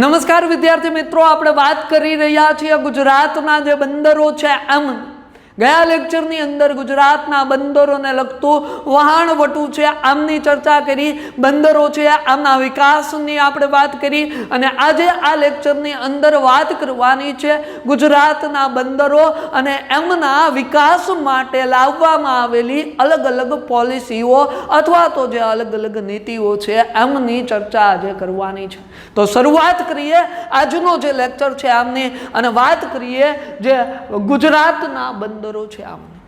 નમસ્કાર વિદ્યાર્થી મિત્રો, આપણે વાત કરી રહ્યા છીએ ગુજરાતના જે બંદરો છે એમ. ગયા લેક્ચરની અંદર ગુજરાતના બંદરોને લગતું વહાણવટું છે આમની ચર્ચા કરી, બંદરો છે આમના વિકાસની આપણે વાત કરી, અને આજે આ લેક્ચરની અંદર વાત કરવાની છે ગુજરાતના બંદરો અને એમના વિકાસ માટે લાવવામાં આવેલી અલગ અલગ પોલિસીઓ અથવા તો જે અલગ અલગ નીતિઓ છે એમની ચર્ચા આજે કરવાની છે. તો શરૂઆત કરીએ આજનો જે લેક્ચર છે આમની અને વાત કરીએ જે ગુજરાતના બંદરો છે આમની.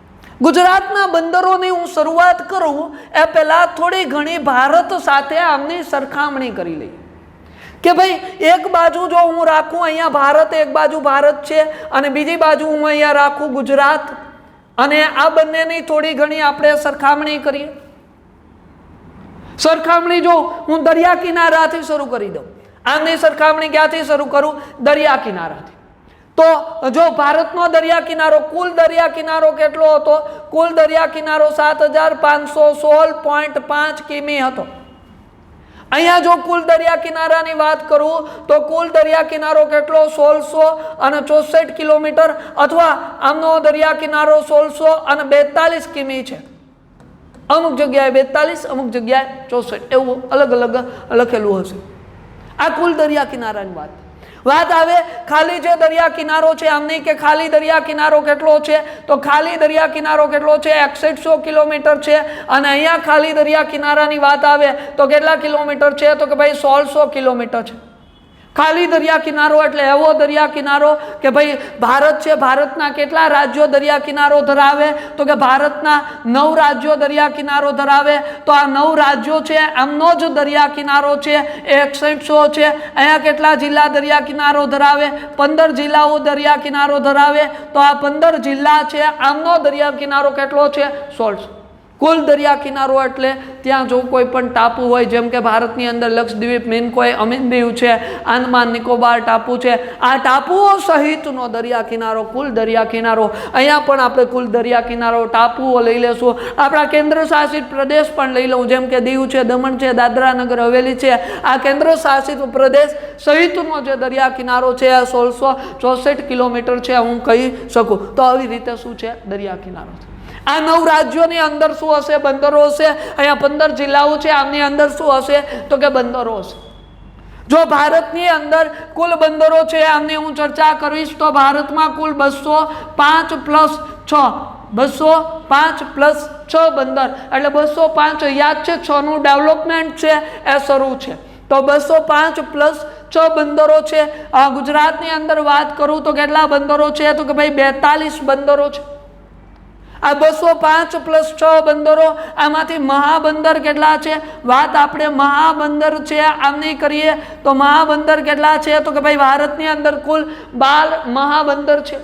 ગુજરાતના બંદરોની હું શરૂઆત કરું એ પહેલાં થોડી ઘણી ભારત સાથે આમની સરખામણી કરી લઈએ. કે ભાઈ એક બાજુ જો હું રાખું અહીંયા ભારત, એક બાજુ ભારત છે અને બીજી બાજુ હું અહીંયા રાખું ગુજરાત. અને આ બંનેની થોડી ઘણી આપણે સરખામણી કરીએ. સરખામણી જો હું દરિયા કિનારાથી શરૂ કરી દઉં. આમની સરખામણી ક્યાંથી શરૂ કરું? દરિયા કિનારાથી. તો જો ભારતનો દરિયા કિનારો, કુલ દરિયા કિનારો કેટલો હતો? કુલ દરિયા કિનારો સાત હજાર પાંચસો સોળ પોઈન્ટ પાંચ કિમી હતો. અહીંયા જો કુલ દરિયા કિનારાની વાત કરું, તો કુલ દરિયા કિનારો કેટલો? સોળસો અને ચોસઠ કિલોમીટર અથવા આમનો દરિયા કિનારો સોળસો અને બેતાલીસ કિમી છે. અમુક જગ્યાએ બેતાલીસ, અમુક જગ્યાએ ચોસઠ. એવું અલગ અલગ લખેલું હશે. આ કુલ દરિયા કિનારાની વાત. વાત આવે, ખાલી જે દરિયા કિનારો છે, આમની કે ખાલી દરિયા કિનારો કેટલો છે? તો ખાલી દરિયા કિનારો કેટલો છે? એકસઠસો કિલોમીટર છે. અને અહીંયા ખાલી દરિયા કિનારાની વાત આવે, તો કેટલા કિલોમીટર છે? તો કે ભાઈ સોળસો કિલોમીટર છે. ખાલી દરિયા કિનારો એટલે એવો દરિયા કિનારો કે ભાઈ ભારત છે, ભારતના કેટલા રાજ્યો દરિયા કિનારો ધરાવે? તો કે ભારતના નવ રાજ્યો દરિયા કિનારો ધરાવે? તો આ નવ રાજ્યો છે, એમનો જ દરિયા કિનારો છે એકસઠસો છે. અહીંયા કેટલા જિલ્લા દરિયા કિનારો ધરાવે? પંદર જિલ્લાઓ દરિયા કિનારો ધરાવે. તો આ પંદર જિલ્લા છે, આમનો દરિયા કિનારો કેટલો છે? સોળસો કુલ દરિયા કિનારો એટલે ત્યાં જો કોઈ પણ ટાપુ હોય, જેમ કે ભારતની અંદર લક્ષદ્વીપ, મિનકોય અમીન દીવ છે, આંદમાન, નિકોબાર ટાપુ છે, આ ટાપુઓ સહિતનો દરિયા કિનારો, કુલ દરિયા કિનારો. અહીંયા પણ આપણે કુલ દરિયા કિનારો ટાપુઓ લઈ લેશું. આપણા કેન્દ્ર શાસિત પ્રદેશ પણ લઈ લઉં, જેમ કે દીવ છે, દમણ છે, દાદરા નગર, હવેલી છે. આ કેન્દ્ર શાસિત પ્રદેશ સહિતનો જે દરિયા કિનારો છે સોળસો ચોસઠ કિલોમીટર છે, હું કહી શકું. તો આવી રીતે શું છે? દરિયા કિનારો છે. આ નવ રાજ્યોની અંદર શું હશે? બંદરો હશે? અહીંયા પંદર જિલ્લાઓ છે આમની અંદર શું હશે? તો કે બંદરો હશે. જો ભારતની અંદર કુલ બંદરો છે આમની હું ચર્ચા કરીશ, તો ભારતમાં કુલ બસો પાંચ પ્લસ છ, બસો પાંચ પ્લસ છ બંદર. એટલે બસો પાંચ યાદ છે છનું ડેવલપમેન્ટ છે, એ શરૂ છે. તો બસો પાંચ પ્લસ છ બંદરો છે. ગુજરાતની અંદર વાત કરું તો કેટલા બંદરો છે? તો કે ભાઈ બેતાલીસ બંદરો છે. આ બસો પાંચ પ્લસ છ બંદરો, આમાંથી મહાબંદર કેટલા છે? વાત આપણે મહાબંદર છે આમની કરીએ, તો મહાબંદર કેટલા છે? તો કે ભાઈ ભારતની અંદર કુલ બાર મહાબંદર છે.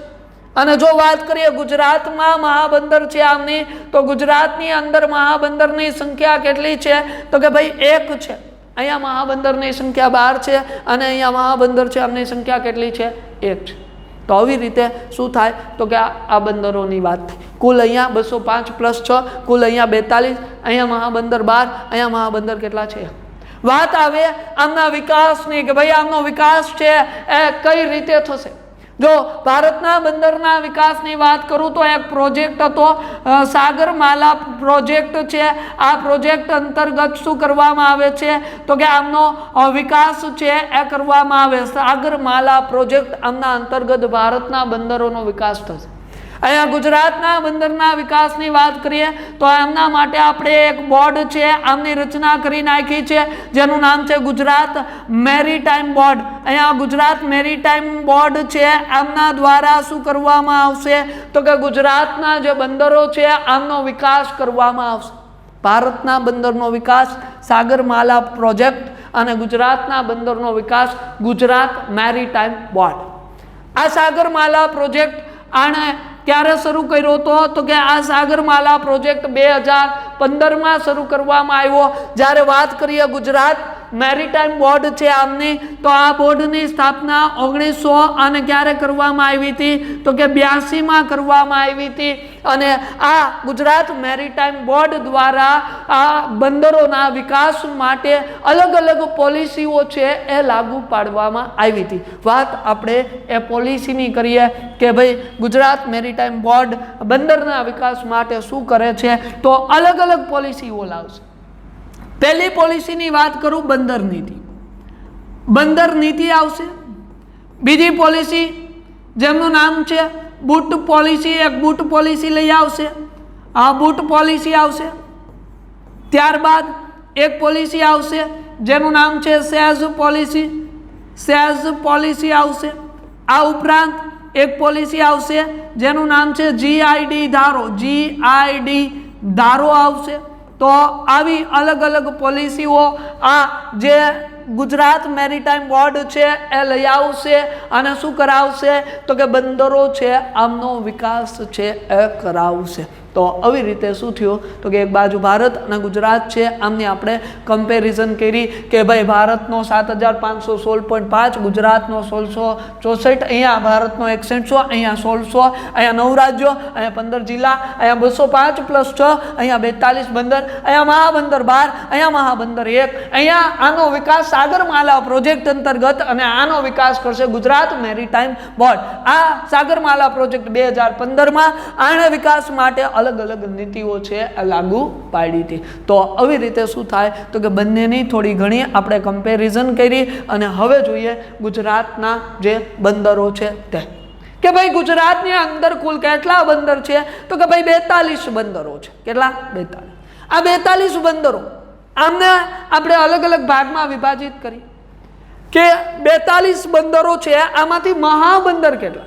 અને જો વાત કરીએ ગુજરાતમાં મહાબંદર છે આમની તો ગુજરાતની અંદર મહાબંદરની સંખ્યા કેટલી છે? તો કે ભાઈ એક છે. અહીંયા મહાબંદરની સંખ્યા બાર છે અને અહીંયા મહાબંદર છે, આમની સંખ્યા કેટલી છે? એક છે. તો આવી રીતે શું થાય? તો કે આ બંદરોની વાત થઈ કુલ અહીંયા બસો પાંચ પ્લસ છ, કુલ અહીંયા બેતાલીસ, અહીંયા મહાબંદર બાર, અહીંયા મહાબંદર કેટલા છે? વાત આવે આમના વિકાસની કે ભાઈ આમનો વિકાસ છે, એ કઈ રીતે થશે? જો ભારતના બંદરના વિકાસની વાત કરું તો એક પ્રોજેક્ટ હતો સાગરમાલા પ્રોજેક્ટ છે. આ પ્રોજેક્ટ અંતર્ગત શું કરવામાં આવે છે? તો કે આમનો વિકાસ છે એ કરવામાં આવે. સાગરમાલા પ્રોજેક્ટ આમના અંતર્ગત ભારતના બંદરોનો વિકાસ થશે. અહીંયા ગુજરાતના બંદરના વિકાસની વાત કરીએ તો એમના માટે આપણે એક બોર્ડ છે, આમની રચના કરી નાખી છે, જેનું નામ છે ગુજરાત મેરીટાઈમ બોર્ડ. અહીંયા ગુજરાત મેરીટાઈમ બોર્ડ છે આમના દ્વારા શું કરવામાં આવશે? તો કે ગુજરાતના જે બંદરો છે, આમનો વિકાસ કરવામાં આવશે. ભારતના બંદરનો વિકાસ સાગરમાલા પ્રોજેક્ટ અને ગુજરાતના બંદરનો વિકાસ ગુજરાત મેરીટાઈમ બોર્ડ. આ સાગરમાલા પ્રોજેક્ટ આણે ક્યારે શરૂ કર્યો હતો તો કે આ સાગરમાલા પ્રોજેક્ટ બે હજાર પંદરમાં શરૂ કરવામાં આવ્યો. જ્યારે વાત કરીએ ગુજરાત મેરીટાઈમ બોર્ડ છે આમની. તો આ બોર્ડની સ્થાપના ઓગણીસો અને ક્યારે કરવામાં આવી હતી? તો કે બ્યાસીમાં કરવામાં આવી હતી. અને આ ગુજરાત મેરીટાઈમ બોર્ડ દ્વારા આ બંદરોના વિકાસ માટે અલગ અલગ પોલિસીઓ છે એ લાગુ પાડવામાં આવી હતી. વાત આપણે એ પોલિસીની કરીએ કે ભાઈ ગુજરાત મેરીટાઈમ બોર્ડ બંદરના વિકાસ માટે શું કરે છે? તો અલગ અલગ પોલિસીઓ લાવશે. પહેલી પોલિસીની વાત કરું બંદર નીતિ. બંદર નીતિ આવશે. બીજી પોલિસી જેમનું નામ છે બુટ પોલિસી, એક બુટ પોલિસી લઈ આવશે. આ બુટ પોલિસી આવશે. ત્યારબાદ એક પોલિસી આવશે જેનું નામ છે સેઝ પોલિસી. સેઝ પોલિસી આવશે. આ ઉપરાંત એક પોલિસી આવશે જેનું નામ છે જીઆઈડી ધારો. જીઆઈડી ધારો આવશે. તો આવી અલગ અલગ પોલિસીઓ આ જે ગુજરાત મેરીટાઈમ બોર્ડ છે એ લઈ આવશે અને શું કરાવશે? તો કે બંદરો છે, આમનો વિકાસ છે એ કરાવશે. તો આવી રીતે શું થયું? તો કે એક બાજુ ભારત અને ગુજરાત છે, આમની આપણે કમ્પેરિઝન કરી કે ભાઈ ભારતનો સાત હજાર પાંચસો સોળ પોઈન્ટ પાંચ, ગુજરાતનો સોળસો ચોસઠ, અહીંયા ભારતનો એકસઠસો, અહીંયા સોળસો, અહીંયા નવ રાજ્યો, અહીંયા પંદર જિલ્લા, અહીંયા બસો પાંચ પ્લસ છ, અહીંયા બેતાલીસ બંદર, અહીંયા મહાબંદર બાર, અહીંયા મહાબંદર એક, અહીંયા આનો વિકાસ સાગરમાલા પ્રોજેક્ટ અંતર્ગત અને આનો વિકાસ કરશે ગુજરાત મેરીટાઈમ બોર્ડ. આ સાગરમાલા પ્રોજેક્ટ બે હજાર પંદરમાં આના વિકાસ માટે અલગ અલગ નીતિઓ છે લાગુ પાડી હતી. તો આવી રીતે શું થાય? તો કે બંનેની થોડી ઘણી આપણે કમ્પેરિઝન કરી અને હવે જોઈએ ગુજરાતના જે બંદરો છે તે. કે ભાઈ ગુજરાતની અંદર કુલ કેટલા બંદર છે? તો કે ભાઈ બેતાલીસ બંદરો છે. કેટલા? બેતાલીસ. આ બેતાલીસ બંદરો આમને આપણે અલગ અલગ ભાગમાં વિભાજિત કરી. કે બેતાલીસ બંદરો છે, આમાંથી મહાબંદર કેટલા?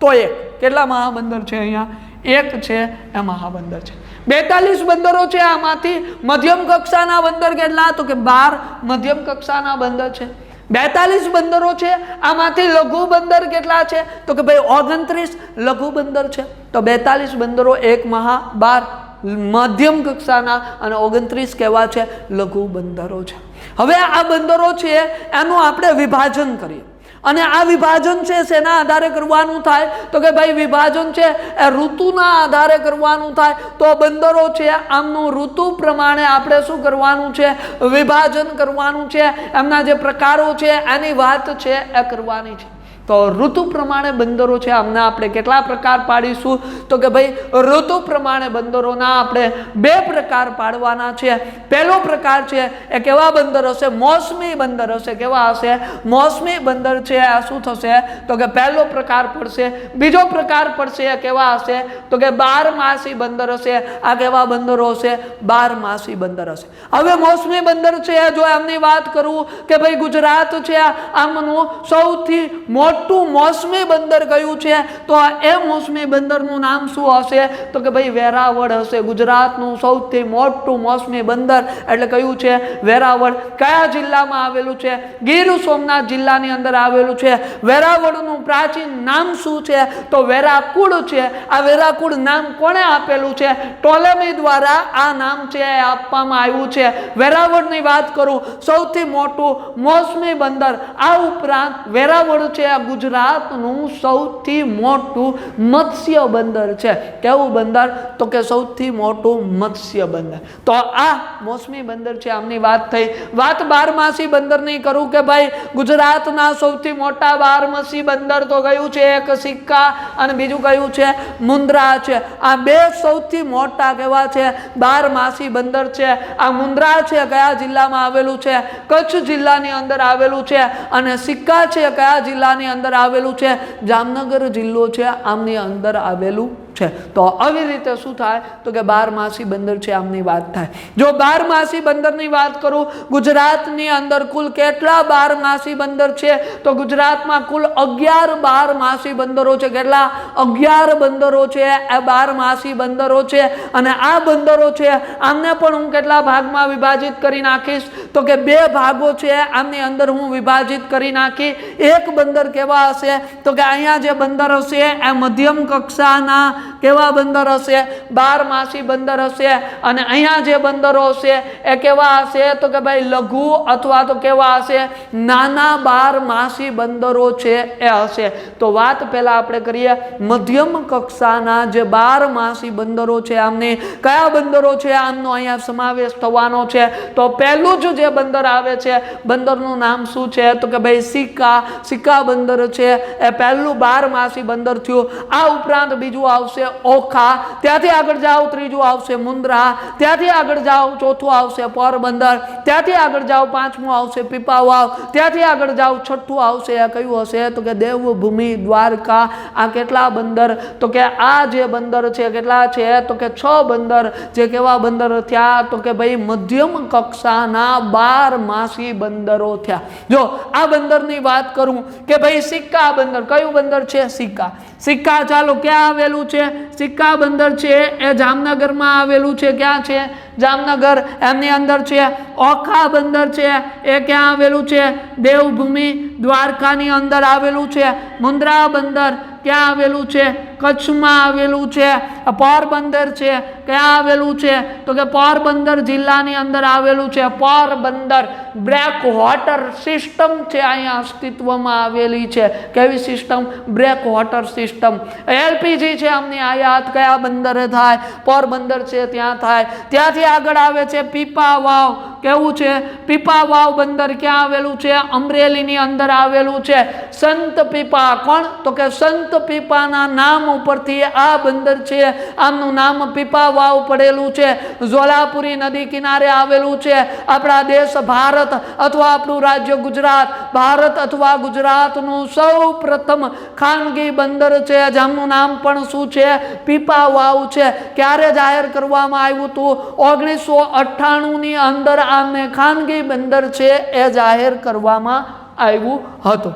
તો એક. કેટલા મહાબંદર છે અહીંયા? એક છે એ મહાબંદર છે. બેતાલીસ બંદરો છે આમાંથી. મધ્યમ કક્ષાના બંદર કેટલા તો કે બાર મધ્યમ કક્ષાના બંદર છે. બેતાલીસ બંદરો છે, આમાંથી લઘુ બંદર કેટલા છે તો કે ભાઈ ઓગણત્રીસ લઘુ બંદર છે. તો બેતાલીસ બંદરો એક મહા બાર મધ્યમ કક્ષાના અને ઓગણત્રીસ કેવા છે? લઘુ બંદરો છે. હવે આ બંદરો છે, એનું આપણે વિભાજન કરીએ. અને આ વિભાજન છે શેના આધારે કરવાનું થાય. તો કે ભાઈ વિભાજન છે એ ઋતુના આધારે કરવાનું થાય. તો બંદરો છે, આમનું ઋતુ પ્રમાણે આપણે શું કરવાનું છે? વિભાજન કરવાનું છે. એમના જે પ્રકારો છે એની વાત છે, એ કરવાની છે. તો ઋતુ પ્રમાણે બંદરો છે, આમને આપણે કેટલા પ્રકાર પાડીશું? તો કે ભાઈ, ઋતુ પ્રમાણે બંદરોના આપણે બે પ્રકાર પાડવાના છે. પહેલો પ્રકાર છે, એ કેવા બંદર હશે? મોસમી બંદર હશે. કેવા હશે? મોસમી બંદર છે, આ શું થશે? તો કે પહેલો પ્રકાર પડશે. બીજો પ્રકાર પડશે, એ કેવા હશે? તો કે બારમાસી બંદર હશે. આ કેવા બંદરો હશે? બારમાસી બંદર હશે. હવે મોસમી બંદર છે, જો એમની વાત કરું કે ભાઈ ગુજરાત છે આમનું સૌથી મોટું મોસમી બંદર કયું છે? તો એ મોસમી બંદરનું નામ શું હશે? તો કે ભાઈ વેરાવળ હશે. ગુજરાતનું સૌથી મોટું મોસમી બંદર એટલે કયું છે? વેરાવળ. કયા જિલ્લામાં આવેલું છે? ગીર સોમનાથ જિલ્લાની અંદર આવેલું છે. વેરાવળનું પ્રાચીન નામ શું છે? તો વેરાકુળ છે. આ વેરાકુળ નામ કોણે આપેલું છે? ટોલેમી દ્વારા આ નામ છે એ આપવામાં આવ્યું છે. વેરાવળની વાત કરું. સૌથી મોટું મોસમી બંદર. આ ઉપરાંત વેરાવળ છે ગુજરાતનું સૌથી મોટું મત્સ્ય બંદર છે. કેવું બંદર? તો કે સૌથી મોટું મત્સ્ય બંદર. તો આ મોસમી બંદર છે, આમની વાત થઈ. વાત બારમાસી બંદરની કરું કે ભાઈ, ગુજરાતના સૌથી મોટા બારમાસી બંદર તો કયું છે? એક સિક્કા અને બીજું કયું છે? મુન્દ્રા છે. આ બે સૌથી મોટા કેવા છે? બારમાસી બંદર છે. આ મુન્દ્રા છે, કયા જિલ્લામાં આવેલું છે? કચ્છ જિલ્લાની અંદર આવેલું છે. અને સિક્કા છે, કયા જિલ્લાની અંદર આવેલું છે. જામનગર જિલ્લો છે. આમની અંદર આવેલું છે. તો આવી રીતે શું થાય? તો કે બારમાસી બંદર છે, આમની વાત થાય. જો બારમાસી બંદરની વાત કરું, ગુજરાતની અંદર કુલ કેટલા બારમાસી બંદર છે? તો ગુજરાતમાં કુલ અગિયાર બારમાસી બંદરો છે. કેટલા? અગિયાર બંદરો છે. એ બારમાસી બંદરો છે. અને આ બંદરો છે, આમને પણ હું કેટલા ભાગમાં વિભાજિત કરી નાખીશ? તો કે બે ભાગો છે, આમની અંદર હું વિભાજિત કરી નાખી. એક બંદર કેવા હશે? તો કે અહીંયા જે બંદર હશે, એ મધ્યમ કક્ષાના કેવા બંદર હશે? બાર માસી બંદર હશે? અને અહીંયા જે બંદરો હશે, એ કેવા હશે? તો કે ભાઈ લઘુ અથવા તો કેવા હશે? નાના બાર માસી બંદરો છે, એ હશે. તો વાત પહેલાં આપણે કરીએ મધ્યમ કક્ષાના જે બાર માસી બંદરો છે, આમની કયા બંદરો છે? આમનો અહીંયા સમાવેશ થવાનો છે. તો પહેલું જ જે બંદર આવે છે, બંદરનું નામ શું છે? તો કે ભાઈ સિક્કા. સિક્કા બંદર છે, એ પહેલું બાર માસી બંદર થયું. આ ઉપરાંત બીજું આવશે ઓખા. ત્યાંથી આગળ જાઓ, ત્રીજું આવશે મુન્દ્રા ત્યાંથી આગળ જાઓ, ચોથું આવશે પોરબંદર. ત્યાંથી આગળ જાઓ, પાંચમું આવશે પીપાવાવ. ત્યાંથી આગળ જાઓ, છઠ્ઠું આવશે. આ કયું હશે? તો કે દેવભૂમિ દ્વારકા. આ કેટલા બંદર? તો કે આ જે બંદર છે, કેટલા છે? તો કે છ બંદર. જે કેવા બંદર થયા? તો કે ભાઈ મધ્યમ કક્ષાના બાર માસી બંદરો થયા. જો, આ બંદરની વાત કરું કે ભાઈ સિક્કા બંદર. કયું બંદર છે? સિક્કા. સિક્કા ચાલો ક્યાં આવેલું છે? સિક્કા બંદર છે, એ જામનગરમાં આવેલું છે, ક્યાં છે? જામનગર, એમની અંદર છે, ઓખા બંદર છે, એ ક્યાં આવેલું છે? દેવભૂમિ દ્વારકાની અંદર આવેલું છે મુન્દ્રા બંદર ક્યાં આવેલું છે? કચ્છમાં આવેલું છે પોરબંદર છે, ક્યાં આવેલું છે? તો કે પોરબંદર જિલ્લાની અંદર આવેલું છે, પોરબંદર. બ્રેક વોટર સિસ્ટમ છે અહીંયા અસ્તિત્વમાં આવેલી છે. કેવી system breakwater system LPG છે આમની આયાત, કયા બંદરે થાય? પોરબંદર છે, ત્યાં થાય. ત્યાંથી આગળ આવે છે પીપા વાવ કેવું છે? પીપા વાવ બંદર ક્યાં આવેલું છે? અમરેલીની અંદર આવેલું છે. સંત પીપા કોણ? તો કે સંત પીપાના નામ ઉપરથી આ બંદર છે. આમનું નામ પીપા વાવ પડેલું છે. ઝોલાપુરી નદી કિનારે આવેલું છે. આપણા દેશ ભારત અથવા આપણું રાજ્ય ગુજરાત, ભારત અથવા ગુજરાતનું સૌ પ્રથમ ખાનગી બંદર છે. જેમનું નામ પણ શું છે? પીપા વાવ છે. ક્યારે જાહેર કરવામાં આવ્યું હતું? ઓગણીસો અઠ્ઠાણુંની અંદર આમને ખાનગી બંદર છે એ જાહેર કરવામાં આવ્યું હતું.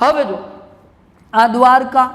હવે જો આ દ્વારકા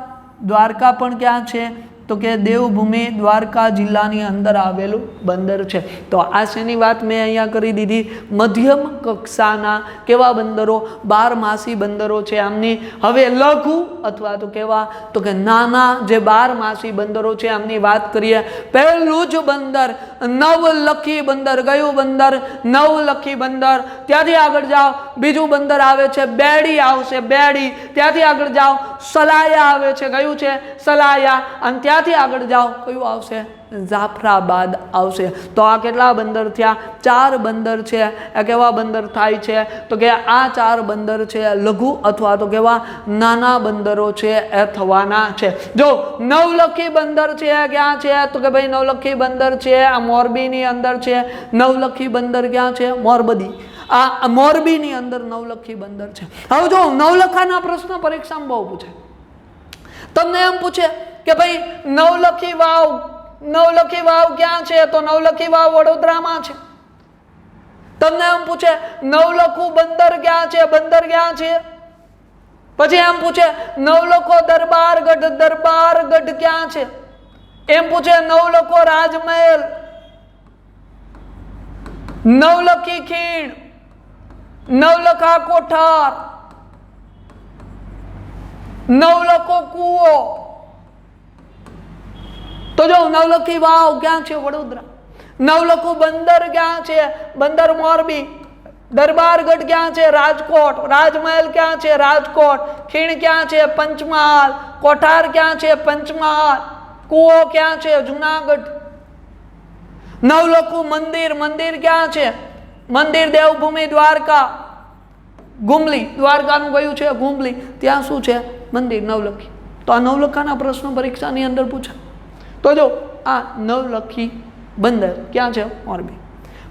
દ્વારકા પણ ક્યાં છે? તો કે દેવભૂમિ દ્વારકા જિલ્લાની અંદર આવેલું બંદર છે. તો આ શેની વાત મેં અહીંયા કરી દીધી? મધ્યમ કક્ષાના કેવા બંદરો? બારમાસી બંદરો છે આમની. હવે લઘુ અથવા તો કેવા? તો કે નાના જે બારમાસી બંદરો છે આમની વાત કરીએ. પહેલું જ બંદર, નવલખી બંદર. ગયું બંદર? નવલખી બંદર. ત્યાંથી આગળ જાઓ. બીજું બંદર આવે છે, બેડી આવશે, બેડી. ત્યાંથી આગળ જાઓ, સલાયા આવે છે. કયું છે? સલાયા. અને ત્યાંથી આગળ જાઓ, કયું આવશે? જાફરાબાદ આવશે. તો આ કેટલા બંદર થયા? ચાર બંદર છે. આ કેવા બંદર થાય છે? તો કે આ ચાર બંદર છે લઘુ અથવા તો કેવા નાના બંદરો છે, એ થવાના છે. જો નવલખી બંદર છે ક્યાં છે? તો કે ભાઈ નવલખી બંદર છે, આ મોરબીની અંદર છે. નવલખી બંદર ક્યાં છે? મોરબદી. આ મોરબીની અંદર નવલખી બંદર છે. હવે જો નવલખાના પ્રશ્ન પરીક્ષામાં બહુ પૂછે. તમને એમ પૂછે કે ભાઈ, નવલખી વાવ નવલખી વાવ ક્યાં છે? તો નવલખી વાવ વડોદરામાં છે. તમને એમ પૂછે, નવલખું બંદર ક્યાં છે? બંદર ક્યાં છે? પછી એમ પૂછે, નવલખો દરબારગઢ દરબારગઢ ક્યાં છે? એમ પૂછે, નવલખો રાજમહેલ. નવલખી ખીણ. નવલખા કોઠાર. નવલખો કૂવો. તો જો નવલખી વાવ ક્યાં છે વડોદરા? નવલખો બંદર ક્યાં છે? બંદર મોરબી. દરબારગઢ ક્યાં છે? રાજકોટ. રાજમહેલ ક્યાં છે? રાજકોટ. ખીણ ક્યાં છે? પંચમહાલ. કોઠાર ક્યાં છે? પંચમહાલ. કૂવો ક્યાં છે? જુનાગઢ. નવલખું મંદિર. મંદિર ક્યાં છે? મંદિર, દેવભૂમિ, દ્વારકા ગુમલી દ્વારકાનું કયું છે? ગુમલી ત્યાં શું છે? મંદિર, નવલખી. તો આ નવલખાના પ્રશ્નો પરીક્ષાની અંદર પૂછે. તો જો, આ નવલખી બંદર ક્યાં છે? મોરબી.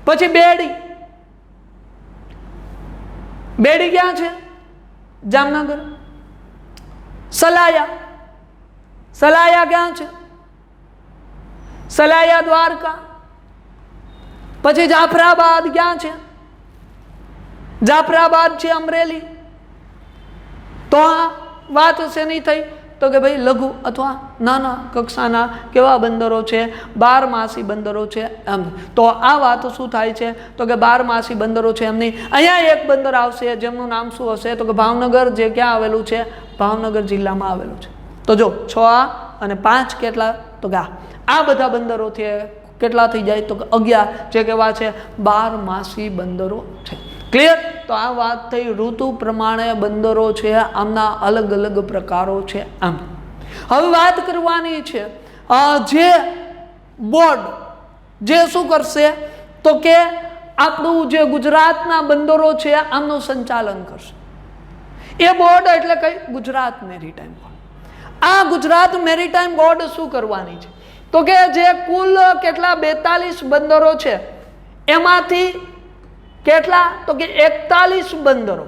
પછી બેડી. બેડી ક્યાં છે? જામનગર. સલાયા. સલાયા ક્યાં છે? સલાયા દ્વારકા. પછી જાફરાબાદ ક્યાં છે? જાફરાબાદ છે અમરેલી. તો આ વાત શેની થઈ? તો કે ભાઈ લઘુ અથવા નાના કક્ષાના કેવા બંદરો છે? બારમાસી બંદરો છે એમ. તો આ વાત શું થાય છે? તો કે બારમાસી બંદરો છે એમની. અહીંયા એક બંદર આવશે, જેમનું નામ શું હશે? તો કે ભાવનગર જે ક્યાં આવેલું છે? ભાવનગર જિલ્લામાં આવેલું છે. તો જો છ અને પાંચ કેટલા? તો કે આ બધા બંદરો છે કેટલા થઈ જાય? તો અગિયાર. જે કેવા છે? બારમાસી બંદરો છે. ક્લિયર તો આ વાત થઈ. ઋતુ પ્રમાણે બંદરો છે. આમના અલગ અલગ પ્રકારો છે આમ. હવે વાત કરવાની છે જે બોર્ડ જે શું કરશે? તો કે આપણું જે ગુજરાતના બંદરો છે, આમનું સંચાલન કરશે. એ બોર્ડ એટલે કઈ? Gujarat maritime board. આ ગુજરાત મેરીટાઈમ બોર્ડ શું કરવાની છે? તો કે જે કુલ કેટલા બેતાલીસ બંદરો છે, એમાંથી કેટલા? તો કે એકતાલીસ બંદરો.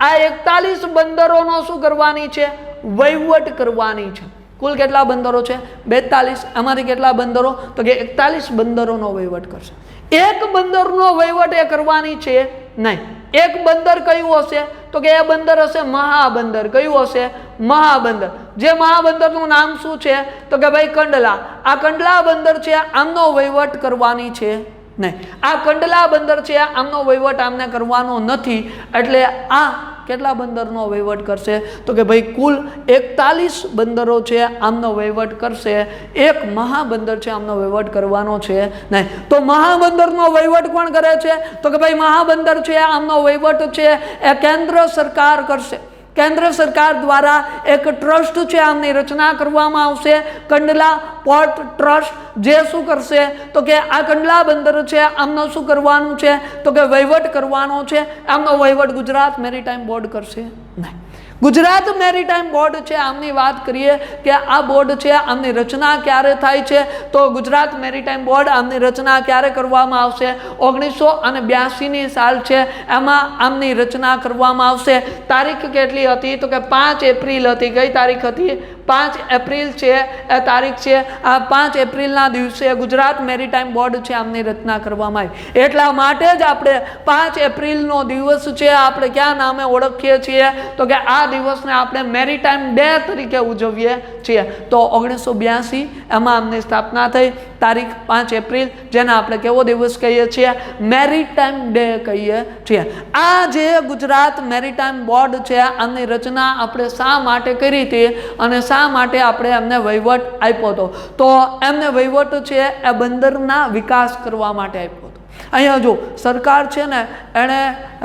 આ એકતાલીસ બંદરોનો શું કરવાની છે? વહીવટ કરવાની છે. કુલ કેટલા બંદરો છે? બેતાલીસ. એમાંથી કેટલા બંદરો? તો કે એકતાલીસ બંદરોનો વહીવટ કરશે. એક બંદરનો વહીવટ એ કરવાની છે નહીં. એક બંદર કયું હશે? તો કે એ બંદર હશે મહાબંદર. કયું હશે? મહાબંદર. જે મહાબંદરનું નામ શું છે? તો કે ભાઈ કંડલા. આ કંડલા બંદર છે આમનો વહીવટ કરવાની છે નહીં. આ કંડલા બંદર છે આમનો વહીવટ આમને કરવાનો નથી. એટલે આ કેટલા બંદરનો વહીવટ કરશે? તો કે ભાઈ, કુલ એકતાલીસ બંદરો છે આમનો વહીવટ કરશે. એક મહાબંદર છે આમનો વહીવટ કરવાનો છે નહીં. તો મહાબંદરનો વહીવટ કોણ કરે છે? તો કે ભાઈ, મહાબંદર છે આમનો વહીવટ છે એ કેન્દ્ર સરકાર કરશે. કેન્દ્ર સરકાર દ્વારા એક ટ્રસ્ટ છે, આમની રચના કરવામાં આવશે, કંડલા પોર્ટ ટ્રસ્ટ. જે શું કરશે? તો કે આ કંડલા બંદર છે, આમનો શું કરવાનું છે? તો કે વહીવટ કરવાનો છે, આમનો વહીવટ ગુજરાત મેરીટાઈમ બોર્ડ કરશે. નહીં. ગુજરાત મેરીટાઈમ બોર્ડ છે, આમની વાત કરીએ કે આ બોર્ડ છે, આમની રચના ક્યારે થાય છે? તો ગુજરાત મેરીટાઈમ બોર્ડ આમની રચના ક્યારે કરવામાં આવશે? ઓગણીસો અને બ્યાસીની સાલ છે, એમાં આમની રચના કરવામાં આવશે. તારીખ કેટલી હતી? તો કે પાંચ એપ્રિલ હતી. કઈ તારીખ હતી? પાંચ એપ્રિલ છે એ તારીખ છે, આ પાંચ એપ્રિલના દિવસે ગુજરાત મેરીટાઈમ બોર્ડ છે આમની રચના કરવામાં આવી. એટલા માટે જ આપણે પાંચ એપ્રિલનો દિવસ છે, આપણે ક્યાં નામે ઓળખીએ છીએ? તો કે આ દિવસને આપણે મેરીટાઈમ ડે તરીકે ઉજવીએ છીએ. તો ઓગણીસો બ્યાસી એમાં આમની સ્થાપના થઈ. તારીખ પાંચ એપ્રિલ, જેને આપણે કેવો દિવસ કહીએ છીએ? મેરીટાઈમ ડે કહીએ છીએ. આ જે ગુજરાત મેરીટાઈમ બોર્ડ છે, આની રચના આપણે શા માટે કરી હતી? અને શા માટે આપણે એમને વહીવટ આપ્યો હતો? તો એમને વહીવટ છે એ બંદરના વિકાસ કરવા માટે આપ્યો હતો. અહીંયા જો સરકાર છે ને, એણે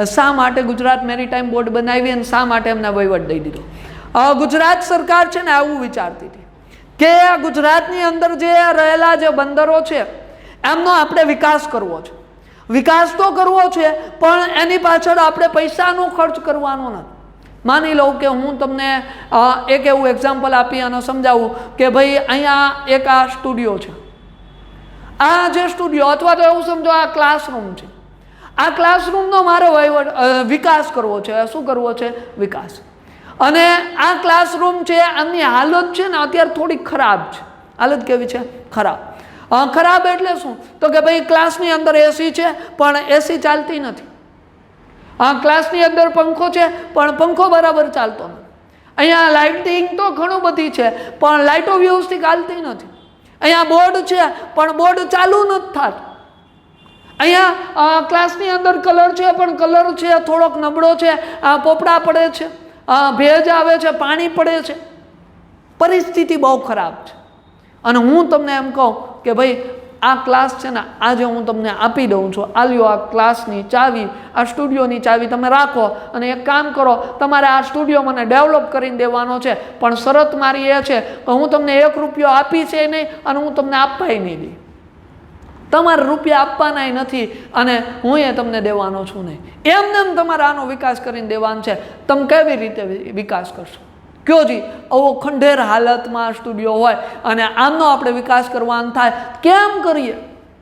શા માટે ગુજરાત મેરીટાઈમ બોર્ડ બનાવી અને શા માટે એમને વહીવટ દઈ દીધો? ગુજરાત સરકાર છે ને આવું વિચારતી હતી કે ગુજરાતની અંદર જે રહેલા જે બંદરો છે, એમનો આપણે વિકાસ કરવો છે. વિકાસ તો કરવો છે, પણ એની પાછળ આપણે પૈસાનો ખર્ચ કરવાનો નથી. માની લઉં કે હું તમને એક એવું એક્ઝામ્પલ આપી અને સમજાવું કે ભાઈ અહીંયા એક આ સ્ટુડિયો છે. આ જે સ્ટુડિયો અથવા તો એવું સમજો આ ક્લાસરૂમ છે. આ ક્લાસરૂમનો મારે વહીવટ વિકાસ કરવો છે. શું કરવો છે? વિકાસ. અને આ ક્લાસરૂમ છે, આની હાલત છે ને અત્યારે થોડી ખરાબ છે. હાલત કેવી છે? ખરાબ. ખરાબ એટલે શું? તો કે ભાઈ ક્લાસની અંદર એસી છે, પણ એસી ચાલતી નથી. આ ક્લાસની અંદર પંખો છે, પણ પંખો બરાબર ચાલતો નથી. અહીંયા લાઇટિંગ તો ઘણું બધી છે, પણ લાઇટો વ્યવસ્થિત હાલતી નથી. અહીંયા બોર્ડ છે, પણ બોર્ડ ચાલુ નથી થતું. અહીંયા ક્લાસની અંદર કલર છે, પણ કલર છે, થોડોક નબળો છે પોપડા પડે છે ભેજ આવે છે, પાણી પડે છે. પરિસ્થિતિ બહુ ખરાબ છે. અને હું તમને એમ કહું કે ભાઈ આ ક્લાસ છે ને, આજે હું તમને આપી દઉં છું. આલ્યો, આ ક્લાસની ચાવી, આ સ્ટુડિયોની ચાવી તમે રાખો અને એક કામ કરો, તમારે આ સ્ટુડિયો મને ડેવલપ કરીને દેવાનો છે. પણ શરત મારી એ છે કે હું તમને એક રૂપિયો આપી છે નહીં અને હું તમને આપવાય નહીં દઈ તમારે રૂપિયા આપવાનાય નથી અને હું એ તમને દેવાનો છું નહીં. એમને એમ તમારે આનો વિકાસ કરીને દેવાનો છે. તમે કેવી રીતે વિકાસ કરશો? કયો જી? આવો ખંડેર હાલતમાં સ્ટુડિયો હોય અને આમનો આપણે વિકાસ કરવાનો થાય. કેમ કરીએ?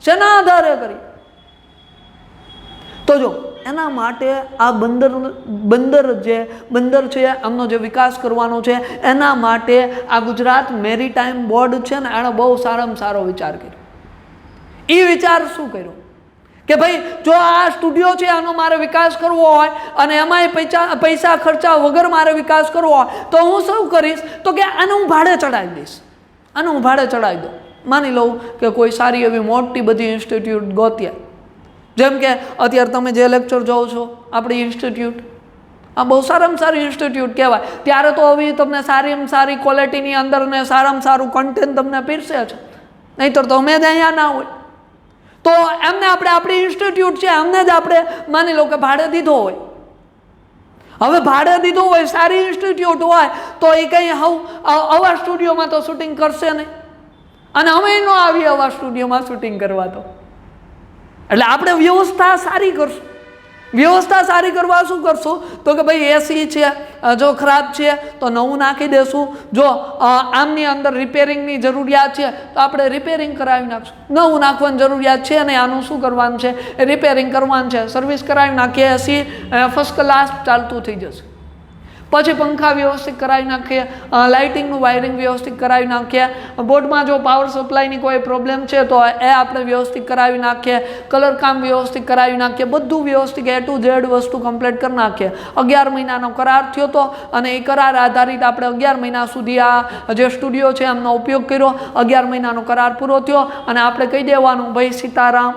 શેના આધારે કરીએ? તો જો, એના માટે આ બંદર બંદર જે, બંદર છે, આમનો જે વિકાસ કરવાનો છે, એના માટે આ ગુજરાત મેરીટાઈમ બોર્ડ છે ને, એણે બહુ સારામાં સારો વિચાર કર્યો. એ વિચાર શું કર્યો? કે ભાઈ, જો આ સ્ટુડિયો છે, આનો મારે વિકાસ કરવો હોય અને એમાંય પૈસા પૈસા, ખર્ચા વગર મારે વિકાસ કરવો હોય, તો હું શું કરીશ? તો કે આને હું ભાડે ચડાવી દઈશ. આને હું ભાડે ચડાવી દઉં. માની લઉં કે કોઈ સારી એવી મોટી બધી ઇન્સ્ટિટ્યૂટ ગોત્યા. જેમ કે અત્યારે તમે જે લેક્ચર જોવો છો, આપણી ઇન્સ્ટિટ્યૂટ. આ બહુ સારામાં સારી ઇન્સ્ટિટ્યૂટ કહેવાય. ત્યારે તો હવે તમને સારીમાં સારી ક્વોલિટીની અંદર ને સારામાં સારું કન્ટેન્ટ તમને પીરસે છે નહીંતર તો અમે જ અહીંયા ના હોય. તો એમને આપણે આપણી ઇન્સ્ટિટ્યૂટ છે, એમને જ આપણે માની લો કે ભાડે દીધો હોય. હવે ભાડે દીધું હોય, સારી ઇન્સ્ટિટ્યૂટ હોય, તો એ કંઈ હવ આવા સ્ટુડિયોમાં તો શૂટિંગ કરશે નહીં. અને અમે ન આવીએ આવા સ્ટુડિયોમાં શૂટિંગ કરવા તો. એટલે આપણે વ્યવસ્થા સારી કરશું. વ્યવસ્થા સારી કરવા શું કરશું? તો કે ભાઈ એસી છે જો ખરાબ છે, તો નવું નાખી દેશું. જો આમની અંદર રિપેરિંગની જરૂરિયાત છે, તો આપણે રિપેરિંગ કરાવી નાખશું નવું નાખવાની જરૂરિયાત છે અને આનું શું કરવાનું છે? રિપેરિંગ કરવાનું છે. સર્વિસ કરાવી નાખીએ એસી ફર્સ્ટ ક્લાસ ચાલતું થઈ જશે. પછી પંખા વ્યવસ્થિત કરાવી નાખીએ લાઇટિંગનું વાયરિંગ વ્યવસ્થિત કરાવી નાખીએ. બોર્ડમાં જો પાવર સપ્લાયની કોઈ પ્રોબ્લેમ છે, તો એ આપણે વ્યવસ્થિત કરાવી નાખીએ. કલર કામ વ્યવસ્થિત કરાવી નાખીએ. બધું વ્યવસ્થિત એ ટુ ઝેડ વસ્તુ કમ્પ્લીટ કરી નાખીએ. અગિયાર મહિનાનો કરાર થયો તો અને એ કરાર આધારિત આપણે અગિયાર મહિના સુધી આ જે સ્ટુડિયો છે, એમનો ઉપયોગ કર્યો. અગિયાર મહિનાનો કરાર પૂરો થયો અને આપણે કહી દેવાનું, ભાઈ સીતારામ,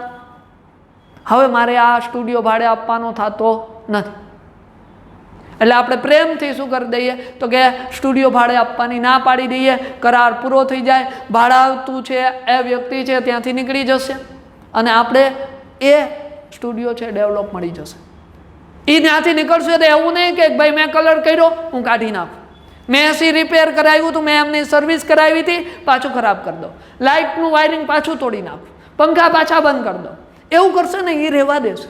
હવે મારે આ સ્ટુડિયો ભાડે આપવાનો થતો નથી. એટલે આપણે પ્રેમથી શું કરી દઈએ તો કે સ્ટુડિયો ભાડે આપવાની ના પાડી દઈએ, કરાર પૂરો થઈ જાય ભાડાવતું છે, એ વ્યક્તિ છે ત્યાંથી નીકળી જશે અને આપણે એ સ્ટુડિયો છે ડેવલપ મળી જશે. એ ત્યાંથી નીકળશે તો એવું નહીં કે ભાઈ મેં કલર કર્યો, હું કાઢી નાખું. મેં એસી રિપેર કરાવ્યું હતું, મેં એમની સર્વિસ કરાવી હતી, પાછું ખરાબ કરી દો. લાઇટનું વાયરિંગ પાછું તોડી નાખ. પંખા પાછા બંધ કરી દો. એવું કરશે ને એ રહેવા દેશે.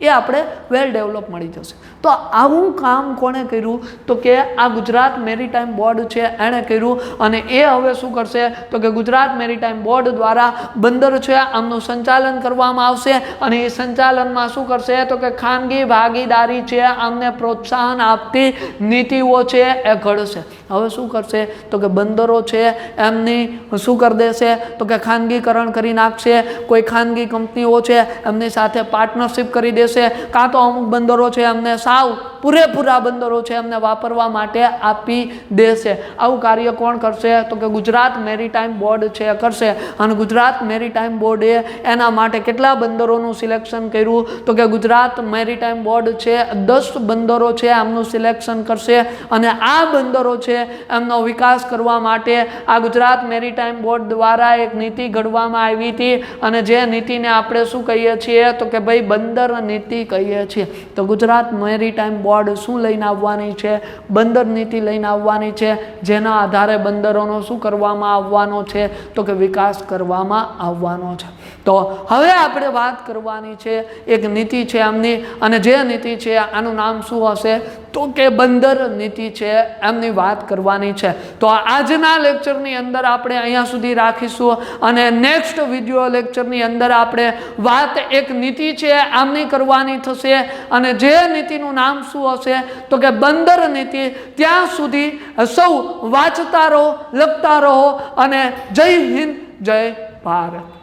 એ આપણે વેલ ડેવલપ મળી જશે. તો આવું કામ કોણે કર્યું? તો કે આ ગુજરાત મેરીટાઈમ બોર્ડ છે, એણે કર્યું. અને એ હવે શું કરશે? તો કે ગુજરાત મેરીટાઈમ બોર્ડ દ્વારા બંદર છે, આમનું સંચાલન કરવામાં આવશે. અને એ સંચાલનમાં શું કરશે? તો કે ખાનગી ભાગીદારી છે, આમને પ્રોત્સાહન આપતી નીતિઓ છે, એ ઘડશે. હવે શું કરશે? તો કે બંદરો છે, એમની શું કરી દેશે? તો કે ખાનગીકરણ કરી નાખશે. કોઈ ખાનગી કંપનીઓ છે, એમની સાથે પાર્ટનરશિપ કરી દેશે. કાં તો અમુક બંદરો છે, એમને સાવ પૂરેપૂરા બંદરો છે એમને વાપરવા માટે આપી દેશે. આવું કાર્ય કોણ કરશે? તો કે ગુજરાત મેરીટાઈમ બોર્ડ છે, કરશે. અને ગુજરાત મેરીટાઈમ બોર્ડે એના માટે કેટલા બંદરોનું સિલેક્શન કર્યું? તો કે ગુજરાત મેરીટાઈમ બોર્ડ છે, દસ બંદરો છે એમનું સિલેક્શન કરશે. અને આ બંદરો છે એમનો વિકાસ કરવા માટે આ ગુજરાત મેરીટાઈમ બોર્ડ દ્વારા એક નીતિ ઘડવામાં આવી હતી. અને જે નીતિને આપણે શું કહીએ છીએ? તો કે ભાઈ બંદર નીતિ કહીએ છીએ. તો ગુજરાત મેરીટાઈમ બોર્ડ શું લઈને આવવાની છે? બંદર નીતિ લઈને આવવાની છે? જેના આધારે બંદરોનો શું કરવામાં આવવાનો છે? તો કે વિકાસ કરવામાં આવવાનો છે. તો હવે આપણે વાત કરવાની છે, એક નીતિ છે એમની અને જે નીતિ છે, આનું નામ શું હશે? તો કે બંદર નીતિ છે, એમની વાત કરવાની છે. તો આજના લેક્ચરની અંદર આપણે અહીંયા સુધી રાખીશું અને નેક્સ્ટ વીડિયો લેક્ચરની અંદર આપણે વાત એક નીતિ છે, આમની કરવાની થશે અને જે નીતિનું નામ શું હશે? તો કે બંદર નીતિ, ત્યાં સુધી સૌ વાંચતા રહો, લખતા રહો અને જય હિન્દ, જય ભારત.